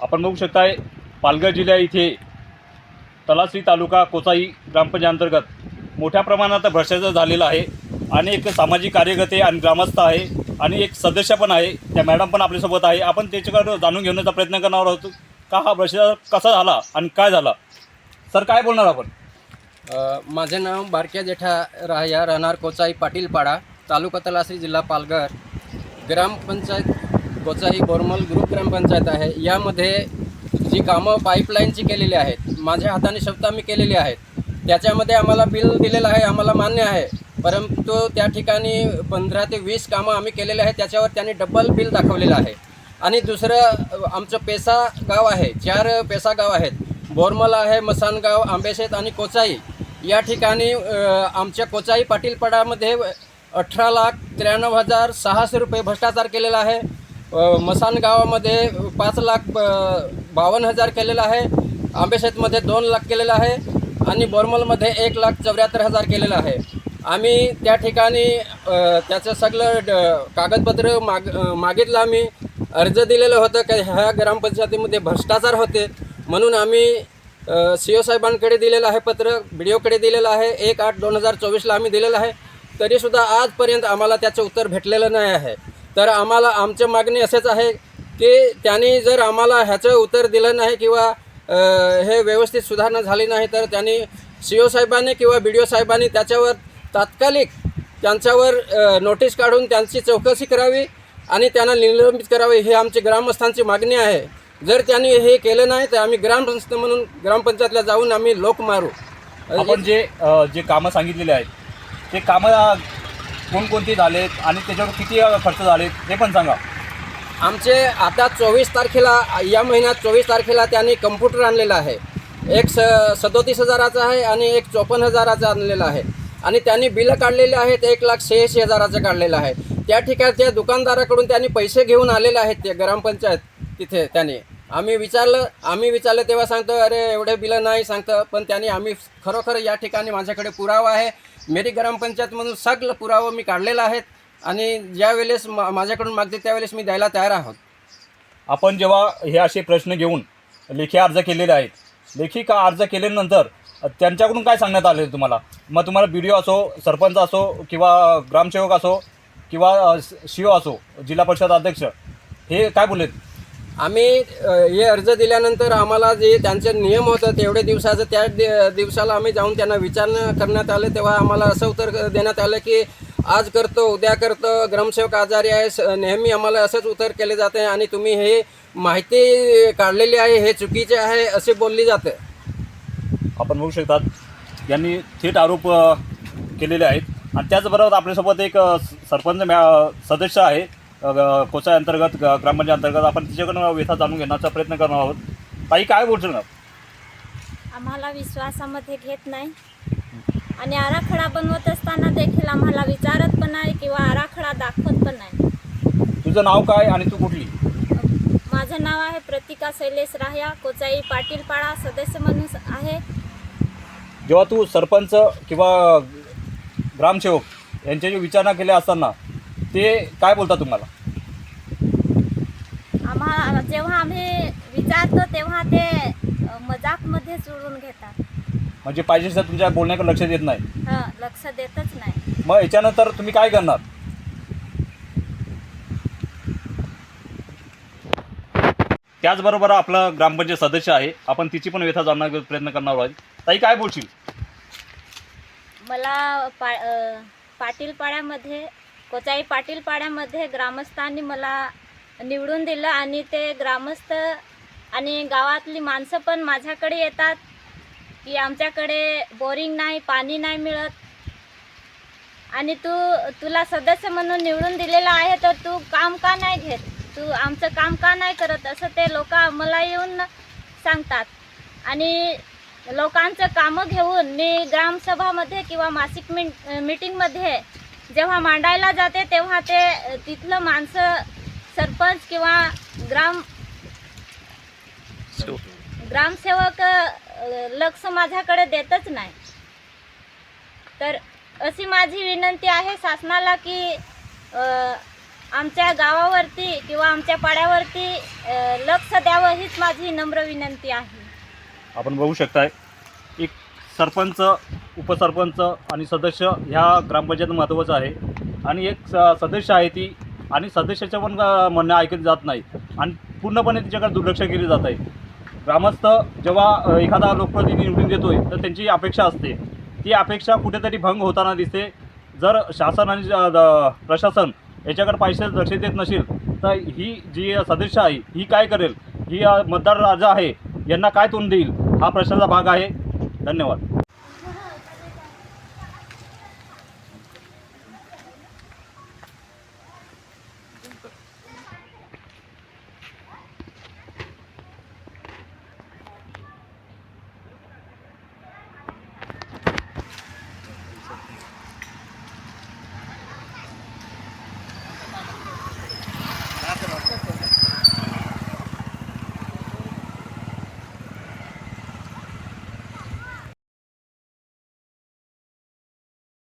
आपण बघू शकताय पालघर जिल्ह्या इथे तलासरी तालुका कोचाई ग्रामपंचायत अंतर्गत मोठ्या प्रमाणात भ्रष्टाचार झालेला आहे. आणि एक सामाजिक कार्यकर्ते आणि ग्रामस्थ आहे आणि एक सदस्य पण आहे. त्या मॅडम पण आपल्यासोबत आहे. आपण त्याच्याकडे जाणून घेण्याचा प्रयत्न करणार आहोत का हा भ्रष्टाचार कसा झाला आणि काय झाला? सर काय बोलणार आपण? माझं माझे नाव बारक्या जेठा राहया राहणार कोचाई पाटीलपाडा तालुका तलासरी जिल्हा पालघर ग्रामपंचायत कोचाई बोरमल ग्रुप ग्रामपंचायत आहे. यामध्ये जी कामं पाईपलाईनची केलेली आहेत माझ्या हाताने शब्द आम्ही केलेली आहेत त्याच्यामध्ये आम्हाला बिल दिलेलं आहे आम्हाला मान्य आहे. परंतु त्या ठिकाणी पंधरा ते वीस कामं आम्ही केलेले आहेत त्याच्यावर त्यांनी डबल बिल दाखवलेलं आहे. आणि दुसरं आमचं पेसा गाव आहे चार पेसा गाव आहेत. बोरमल आहे मसानगाव आंबेशेत आणि कोचाई. या ठिकाणी आमच्या कोचाई पाटीलपाडामध्ये अठरा लाख त्र्याण्णव हजार सहाशे रुपये भ्रष्टाचार केलेला आहे. मसान गावामध्ये पाच लाख बावन्न हजार केलेला आहे. आंबेशेतमध्ये दोन लाख केलेलं आहे. आणि बोरमलमध्ये एक लाख चौऱ्याहत्तर हजार केलेलं आहे. आम्ही त्या ठिकाणी त्याचं सगळं ड- कागदपत्र माग मागितलं आम्ही. अर्ज दिलेलं होतं की ह्या ग्रामपंचायतीमध्ये भ्रष्टाचार होते. म्हणून आम्ही सी ओ साहेबांकडे दिलेलं आहे पत्र बी डी ओकडे दिलेलं आहे. एक आठ दोन हजार चोवीसला आम्ही दिलेलं आहे. तरीसुद्धा आजपर्यंत आम्हाला त्याचं उत्तर भेटलेलं नाही आहे. तर आम्हाला आमचं मागणी असेच आहे की त्यांनी जर आम्हाला ह्याचं उत्तर दिलं नाही किंवा हे व्यवस्थित सुधारणा झाली नाही तर त्यांनी सी ओ साहेबांनी किंवा बी डी ओ साहेबांनी त्याच्यावर तात्कालिक त्यांच्यावर नोटीस काढून त्यांची चौकशी करावी आणि त्यांना निलंबित करावे ही आमची ग्रामस्थांची मागणी आहे. जर त्यांनी हे केलं नाही तर आम्ही ग्रामसंस्था म्हणून ग्रामपंचायतला जाऊन आम्ही लोक मारू. आपण जे जे कामं सांगितलेले आहेत ते कामं कोणकोणती झालेत आणि त्याच्यावर किती खर्च झालेत हे पण सांगा. आमचे आता चोवीस तारखेला या महिन्यात चोवीस तारखेला त्यांनी कम्प्युटर आणलेला आहे. एक स सदोतीस हजाराचा आहे आणि एक चोपन्न हजाराचा आणलेला आहे. आणि त्यांनी बिलं काढलेले आहेत एक लाख शहाऐंशी हजाराचं काढलेलं आहे. त्या ठिकाणच्या दुकानदाराकडून त्यांनी पैसे घेऊन आलेले आहेत ते ग्रामपंचायत तिथे त्यांनी. आम्ही विचारलं आम्ही विचारलं तेव्हा सांगतो अरे एवढे बिलं नाही सांगतं. पण त्यांनी आम्ही खरोखर या ठिकाणी माझ्याकडे पुरावा आहे. मेरी ग्रामपंचायतमधून सगळं पुरावा मी काढलेला आहेत आणि ज्या वेळेस मा माझ्याकडून मागते त्यावेळेस मी द्यायला तयार आहोत. आपण जेव्हा हे असे प्रश्न घेऊन लेखी अर्ज केलेले आहेत लेखी का अर्ज केल्यानंतर त्यांच्याकडून काय सांगण्यात आले तुम्हाला? मग तुम्हाला बी डी ओ असो सरपंच असो किंवा ग्रामसेवक असो किंवा सी ओ असो जिल्हा परिषद अध्यक्ष हे काय बोललेत? आम्ही हे अर्ज दिल्यानंतर आम्हाला जे त्यांचे नियम होतं तेवढे दिवसाचं त्या दि- दिवसाला आम्ही जाऊन त्यांना विचारणं करण्यात आलं. तेव्हा आम्हाला असं उत्तर देण्यात आलं की आज करतो उद्या करतो ग्रामसेवक आजारी आहे स- नेहमी आम्हाला असंच उत्तर केले जाते आणि तुम्ही हे माहिती काढलेली आहे हे चुकीचे आहे असे बोलली जाते. आपण बघू शकतात यांनी थेट आरोप केलेले आहेत. आणि त्याचबरोबर आपल्यासोबत एक सरपंच मॅ सदस्य आहे कोचाई अंतर्गत ग्रामपंचायत अंतर्गत आपण तिच्याकडून व्यथा जाणून घेण्याचा प्रयत्न करणार आहोत. ताई काय बोलशील? आम्हाला विश्वासामध्ये घेत नाही. आणि आराखडा बनवत असताना देखील आम्हाला विचारत पण नाही किंवा आराखडा दाखवत पण नाही. तुझं नाव काय आणि तू कुठली? माझं नाव आहे प्रतिका शैलेश राह्या कोचाई पाटीलपाडा सदस्य म्हणून आहे. जेव्हा तू सरपंच किंवा ग्रामसेवक यांच्या जे विचारणा केल्या असताना ते काय बोलतात तुम्हाला? आम्हा जेव्हा आम्ही विचारतो तेव्हा ते अ, मजाकमध्ये सोडून घेतात. म्हणजे पाहिजे तर तुमच्या बोलण्याकडे लक्ष देत नाही. हं लक्ष देतच नाही. मग याच्यानंतर तुम्ही काय करणार? त्याचबरोबर आपला ग्रामपंचायत सदस्य आहे. आपण तिची पण व्यथा जाणण्याचा प्रयत्न करणार आहोत. ताई काय बोलशील? मला पा अ, पाटीलपाड्यामध्ये कोचाई पाटीलपाड्यामध्ये ग्रामस्थांनी मला निवडून दिलं आणि ते ग्रामस्थ आणि गावातली माणसं पण माझ्याकडे येतात की आमच्याकडे बोरिंग नाही पाणी नाही मिळत. आणि तू तुला सदस्य म्हणून निवडून दिलेलं आहे तर तू काम का नाही घेत? तू आमचं काम का नाही करत? असं ते लोक मला येऊन सांगतात. आणि लोकांचं कामं घेऊन मी ग्रामसभामध्ये किंवा मासिक मिट मीटिंगमध्ये जेव्हा मांडायला जाते तेव्हा ते तिथलं माणसं सरपंच किंवा ग्राम ग्रामसेवक लक्ष माझ्याकडे देतच नाही. तर अशी माझी विनंती आहे शासनाला की आमच्या गावावरती किंवा आमच्या पाड्यावरती लक्ष द्यावं हीच माझी नम्र विनंती आहे. आपण बघू शकताय एक सरपंच उपसरपंच आणि सदस्य ह्या ग्रामपंचायत महत्त्वाचं आहे. आणि एक स सदस्य आहे ती आणि सदस्याचं पण म्हणणं ऐकत जात नाही आणि पूर्णपणे तिच्याकडे दुर्लक्ष केले जात आहे. ग्रामस्थ जेव्हा एखादा लोकप्रतिनिधी निवडून देतोय तर त्यांची अपेक्षा असते. ती अपेक्षा कुठेतरी भंग होताना दिसते. जर शासन आणि द- प्रशासन याच्याकडे पैसे लक्ष देत नसेल तर ही जी सदस्य आहे ही काय करेल? ही मतदार राजा आहे यांना काय तोंड देईल? हा प्रश्नाचा भाग आहे. धन्यवाद.